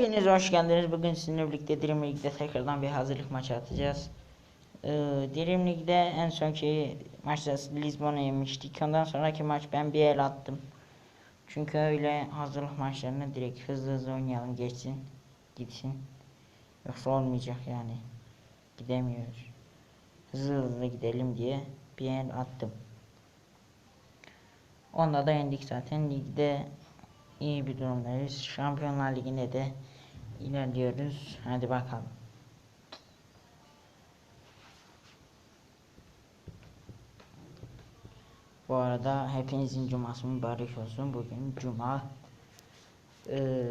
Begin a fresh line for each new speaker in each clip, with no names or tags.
Hepiniz hoş geldiniz. Bugün sizinle birlikte Dream League'de tekrardan bir hazırlık maçı atacağız. Ee, Dream League'de en sonki maçta Lisbon'a yenmiştik. Ondan sonraki maç ben bir el attım. Çünkü öyle hazırlık maçlarını direkt hızlı hızlı oynayalım geçsin. Gitsin. Yoksa olmayacak yani. Gidemiyoruz. Hızlı hızlı gidelim diye bir el attım. Onda da yendik zaten. Ligde iyi bir durumdayız. Şampiyonlar Ligi'nde de ilerliyoruz. Hadi bakalım. Bu arada hepinizin cuması mübarek olsun. Bugün cuma. Ee,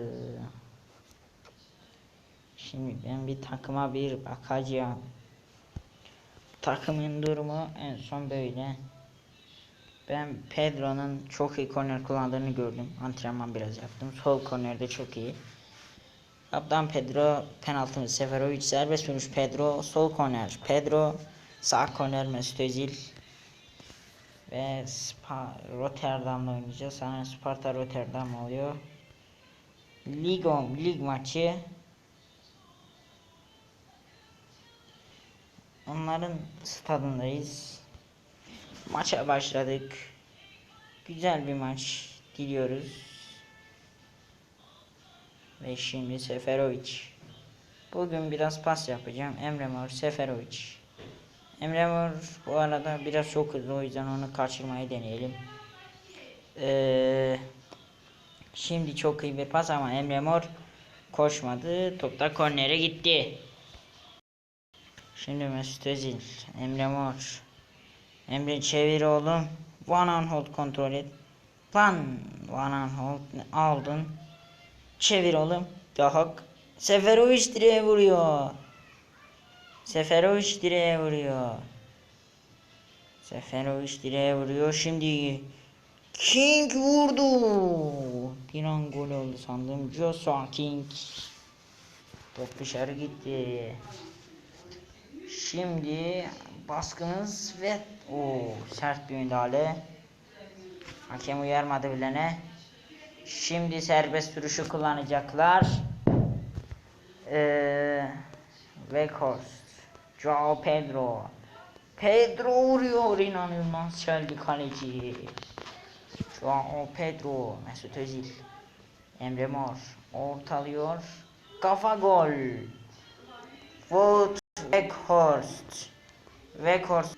şimdi ben bir takıma bir bakacağım. Takımın durumu en son böyle. Ben Pedro'nun çok iyi korner kullandığını gördüm. Antrenman biraz yaptım. Sol kornerde çok iyi. Kaptan Pedro penaltımız Seferovic serbest vuruş Pedro sol korner Pedro sağ korner Mesut Özil ve Spa Rotterdam'la oynayacağız. Sanırım Sparta Rotterdam oluyor. Ligom lig maçı Onların stadındayız. Maça başladık. Güzel bir maç diliyoruz. Ve şimdi Seferovic. Bugün biraz pas yapacağım. Emre Mor, Seferovic. Emre Mor bu arada biraz çok hızlı o yüzden onu kaçırmayı deneyelim. Ee, şimdi çok iyi bir pas ama Emre Mor koşmadı. Top da kornere gitti. Şimdi Mesut Özil, Emre Mor. Emre çevir oğlum. One on hold kontrol et. Lan one on hold aldın. Çevir oğlum. Daha Seferovic direğe vuruyor. Seferovic direğe vuruyor. Seferovic direğe vuruyor. Şimdi King vurdu. Bir an gol oldu sandım. Joshua King. Top dışarı gitti. Şimdi baskımız ve o sert bir müdahale. Hakem uyarmadı bilene. Şimdi serbest duruşu kullanacaklar. Ee, Weghorst. Pedro. Pedro vuruyor inanılmaz çeldi kaleci. Joao Pedro. Mesut Özil. Emre Mor. Ortalıyor. Kafa gol. Wout Weghorst. Weghorst.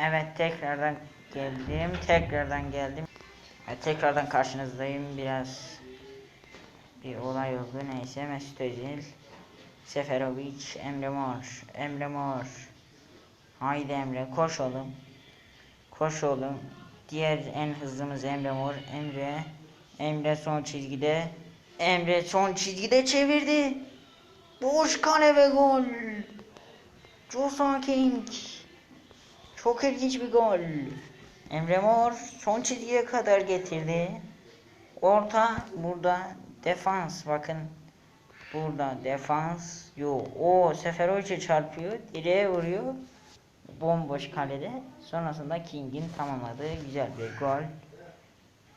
Evet tekrardan geldim. Tekrardan geldim. Evet, tekrardan karşınızdayım. Biraz bir olay oldu. Neyse Mesut Özil. Seferovic. Emre Mor. Emre Mor. Haydi Emre koş oğlum. Koş oğlum. Diğer en hızlımız Emre Mor. Emre. Emre son çizgide. Emre son çizgide çevirdi. Boş kale ve gol. Joshua King. Çok ilginç bir gol. Emre Mor son çizgiye kadar getirdi. Orta burada defans bakın. Burada defans yok. O Seferovic'e çarpıyor. Direğe vuruyor. Bomboş kalede. Sonrasında King'in tamamladığı güzel bir gol.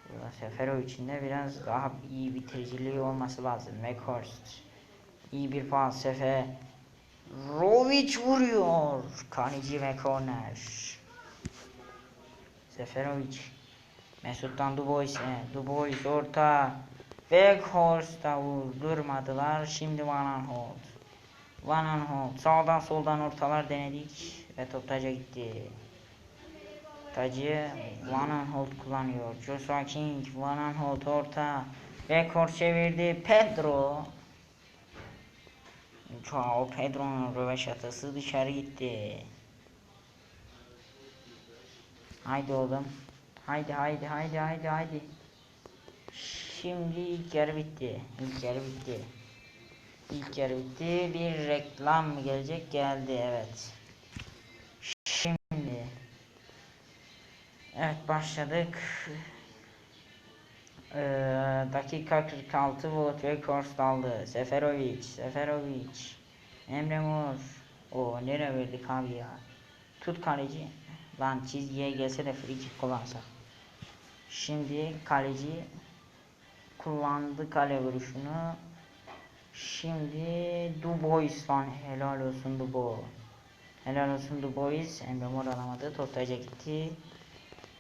Burada Seferovic'in de biraz daha iyi bitiriciliği olması lazım. Weghorst. İyi bir pas Sefer. Rovic vuruyor. Kaleci ve korner. Seferovic. Mesut'tan Dubois'e. Dubois orta. Weghorst'a vurdurmadılar. Şimdi Van Aanholt. Van Aanholt. Sağdan soldan ortalar denedik. Ve top taca gitti. Tacı Van Aanholt kullanıyor. Joshua King. Van Aanholt orta. Weghorst çevirdi. Pedro. Pedro'nun röveşatası dışarı gitti. Haydi oğlum. Haydi haydi haydi haydi haydi. Şimdi ilk yarı bitti. İlk yarı bitti. İlk yarı bitti. Bir reklam mı gelecek? Geldi evet. Şimdi. Evet başladık. Ee, dakika 46 Wout Weghorst aldı. Seferovic, Seferovic. Emre Mor. O nereye verdik abi ya? Tut kaleci. Lan çizgiye gelse de free kick kullansa. Şimdi kaleci kullandı kale vuruşunu. Şimdi Du Bois lan helal olsun Du Bois. Helal olsun Du Bois. Emre Mor alamadı. Top taca gitti.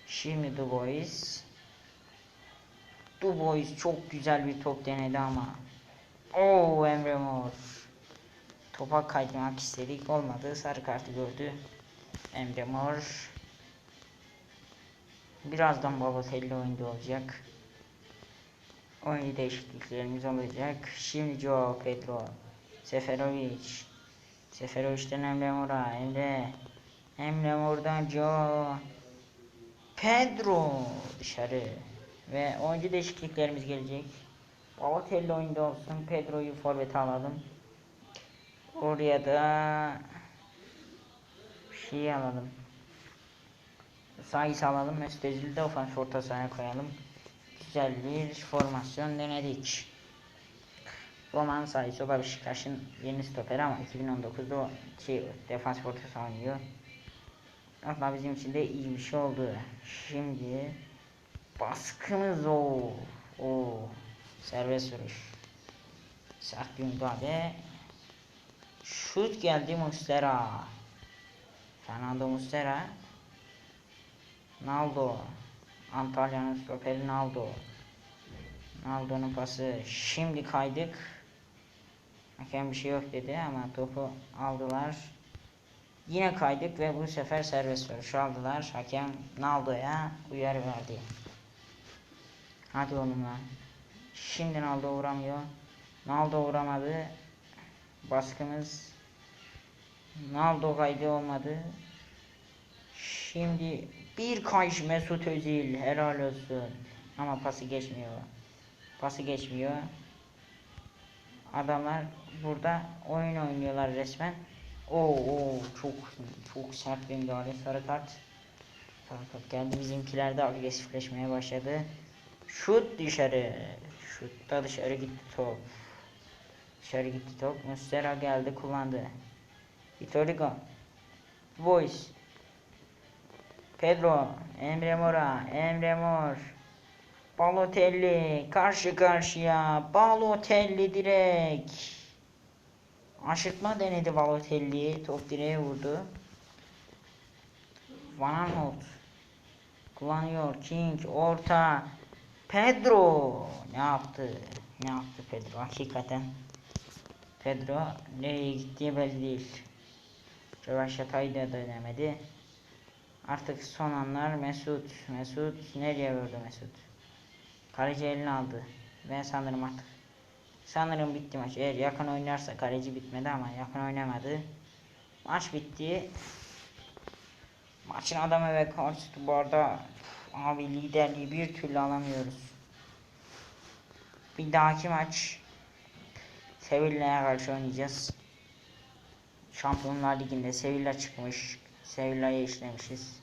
Şimdi Du Bois. Du Bois çok güzel bir top denedi ama. Oo Emre Mor. Topa kaydımak istedik. Olmadı. Sarı kartı gördü. Emre Mor. Birazdan Balotelli oyunda olacak. Oyun değişikliklerimiz olacak. Şimdi Joe Pedro. Seferovic. Seferovic'den Emre Mor'a. Emre. Emre Mor'dan Joe. Pedro dışarı. Ve oyuncu değişikliklerimiz gelecek. Balotelli oyunda olsun. Pedro'yu forvete alalım. Oraya da şey alalım. Sayıs alalım. Mesut Özil'i de ofans orta sahaya koyalım. Güzel bir formasyon denedik. Roman Sayıs o da Beşiktaş'ın yeni stoperi ama 2019'da o şey, defans orta oynuyor. Ama bizim için de iyi bir şey oldu. Şimdi baskımız o. O serbest vuruş. Sert bir müdahale. Şut geldi Mustera. Fernando Mustera. Naldo. Antalya'nın stoperi Naldo. Naldo'nun pası. Şimdi kaydık. Hakem bir şey yok dedi ama topu aldılar. Yine kaydık ve bu sefer serbest vuruş aldılar. Hakem Naldo'ya uyarı verdi. Hadi oğlum lan. Şimdi Naldo vuramıyor. Naldo vuramadı. Baskımız Naldo kaydı olmadı. Şimdi bir kayış Mesut Özil helal olsun. Ama pası geçmiyor. Pası geçmiyor. Adamlar burada oyun oynuyorlar resmen. Oo, çok çok sert bir müdahale sarı kart. Sarı kart geldi bizimkiler de agresifleşmeye başladı. Şut dışarı. Şutta dışarı gitti top. Dışarı gitti top. Mustera geldi kullandı. Vitor Hugo. Voice. Pedro. Emre Mora. Emre Mor. Balotelli. Karşı karşıya. Balotelli direkt. Aşırtma denedi Balotelli. Top direğe vurdu. Van Aanholt. Kullanıyor. King. Orta. Pedro. Ne yaptı? Ne yaptı Pedro? Hakikaten. Pedro nereye gittiği belli değil. Rövaşatayı da dönemedi. Artık son anlar Mesut. Mesut nereye vurdu Mesut? Kaleci elini aldı. Ben sanırım artık. Sanırım bitti maç. Eğer yakın oynarsa kaleci bitmedi ama yakın oynamadı. Maç bitti. Maçın adamı ve karşıtı bu arada abi liderliği bir türlü alamıyoruz. Bir dahaki maç Sevilla'ya karşı oynayacağız. Şampiyonlar Ligi'nde Sevilla çıkmış. Sevilla'yı işlemişiz.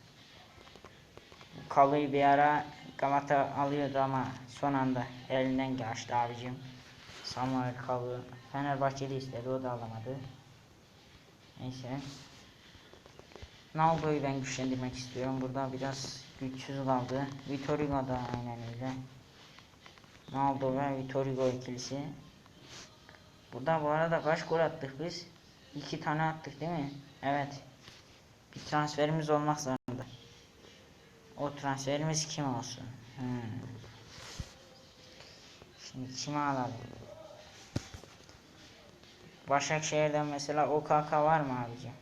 Kalı'yı bir ara Galata alıyordu ama son anda elinden geçti abicim. Samuel Kalı Fenerbahçeli istedi o da alamadı. Neyse. Naldo'yu ben güçlendirmek istiyorum. Burada biraz güçsüz kaldı. Vitor Hugo da aynen öyle. Naldo ve Vitor Hugo ikilisi. Burada bu arada kaç gol attık biz? İki tane attık değil mi? Evet. Bir transferimiz olmak zorunda. O transferimiz kim olsun? Hmm. Şimdi kimi alalım? Başakşehir'den mesela OKK var mı abicim?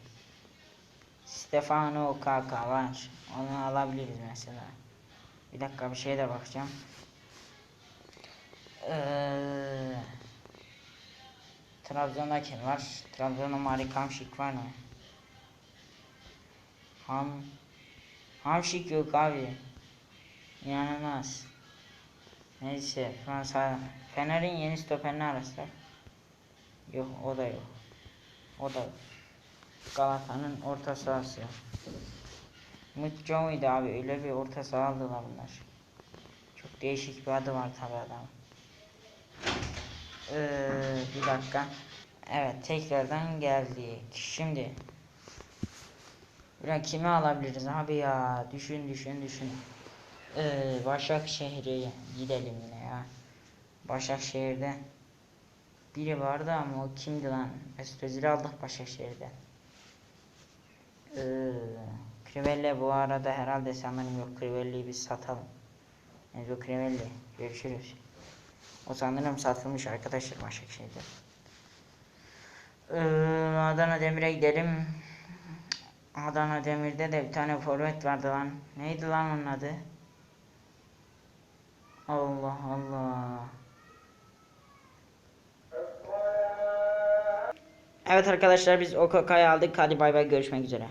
Stefano OKK var. Onu alabiliriz mesela. Bir dakika bir şeye de bakacağım. Eee Trabzon'da kim var? Trabzon'da Mari Kamşik var mı? Ham Hamşik yok abi. İnanılmaz. Neyse Fransa Fener'in yeni stoperini araslar. Yok o da yok. O da yok. Galata'nın orta sahası. Mutco muydu abi? Öyle bir orta saha aldılar bunlar. Çok değişik bir adı var tabi adam. Ee, bir dakika. Evet tekrardan geldik. Şimdi Buraya kimi alabiliriz abi ya? Düşün düşün düşün. Ee, Başakşehir'e gidelim yine ya. Başakşehir'de biri vardı ama o kimdi lan? Mesut aldık Başakşehir'den. Ee, Krivelle bu arada herhalde sanırım yok. Crivelli'yi biz satalım. Enzo Crivelli. Görüşürüz. O sanırım satılmış arkadaşlar Başakşehir'de. Ee, Adana Demir'e gidelim. Adana Demir'de de bir tane forvet vardı lan. Neydi lan onun adı? Allah Allah. Evet arkadaşlar biz Okoka'yı aldık. Hadi bay bay görüşmek üzere.